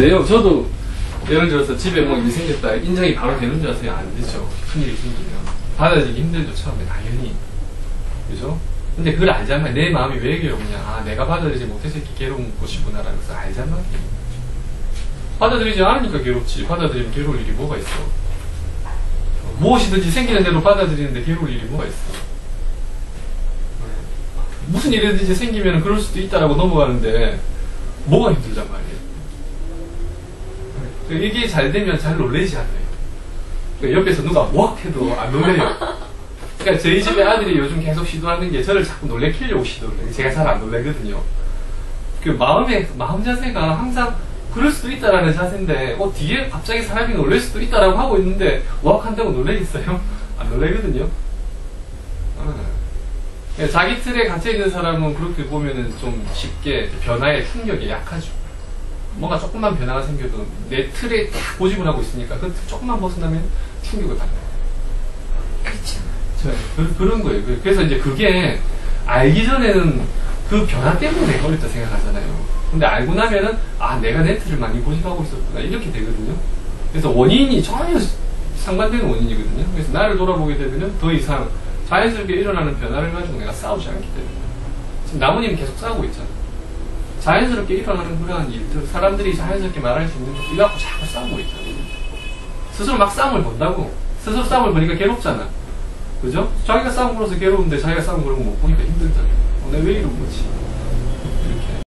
되는데요. 저도 예를 들어서 집에 뭐 일이 생겼다. 인정이 바로 되는 줄 아세요? 안 되죠. 큰일이 생기면. 받아들이기 힘들죠, 처음에. 당연히. 그죠? 근데 그걸 알자면 내 마음이 왜 괴롭냐. 아, 내가 받아들이지 못해서 이렇게 괴로운 것이구나라는 것을 알자면 받아들이지 않으니까 괴롭지. 받아들이면 괴로울 일이 뭐가 있어. 무엇이든지 생기는 대로 받아들이는데 괴로울 일이 뭐가 있어. 무슨 일이든지 생기면 그럴 수도 있다라고 넘어가는데 뭐가 힘들단 말이에요. 이게 잘 되면 잘 놀래지 않아요. 그러니까 옆에서 누가 뭐 해도 안 놀래요. 그러니까 저희 집에 아들이 요즘 계속 시도하는 게 저를 자꾸 놀래키려고 시도를 해요. 제가 잘 안 놀래거든요. 그 마음의 마음 자세가 항상 그럴 수도 있다라는 자세인데 어 뒤에 갑자기 사람이 놀랄 수도 있다라고 하고 있는데 와 한다고 놀래겠어요? 안 놀래거든요. 아. 그러니까 자기 틀에 갇혀 있는 사람은 그렇게 보면은 좀 쉽게 변화에 충격이 약하죠. 뭔가 조금만 변화가 생겨도 내 틀에 딱 고집을 하고 있으니까 그 틀 조금만 벗어나면 충격을 받아요. 그렇죠. 저, 그, 거예요. 그- 그래서 이제 그게 알기 전에는 그 변화 때문에 내가 어렵다 생각하잖아요. 근데 알고 나면은 아 내가 내 틀을 많이 고집하고 있었구나 이렇게 되거든요. 그래서 원인이 전혀 상반되는 원인이거든요. 그래서 나를 돌아보게 되면은 더 이상 자연스럽게 일어나는 변화를 가지고 내가 싸우지 않기 때문에 지금 나무님 계속 싸우고 있잖아요. 자연스럽게 일어나는 그러한 일들, 사람들이 자연스럽게 말할 수 있는 것들, 이거 갖고 자꾸 싸우고 있잖아요. 스스로 막 싸움을 본다고. 스스로 싸움을 보니까 괴롭잖아. 그죠? 자기가 싸움 걸어서 괴로운데 자기가 싸움 걸고 못 보니까 힘들잖아요. 어, 내가 왜 이런 거지?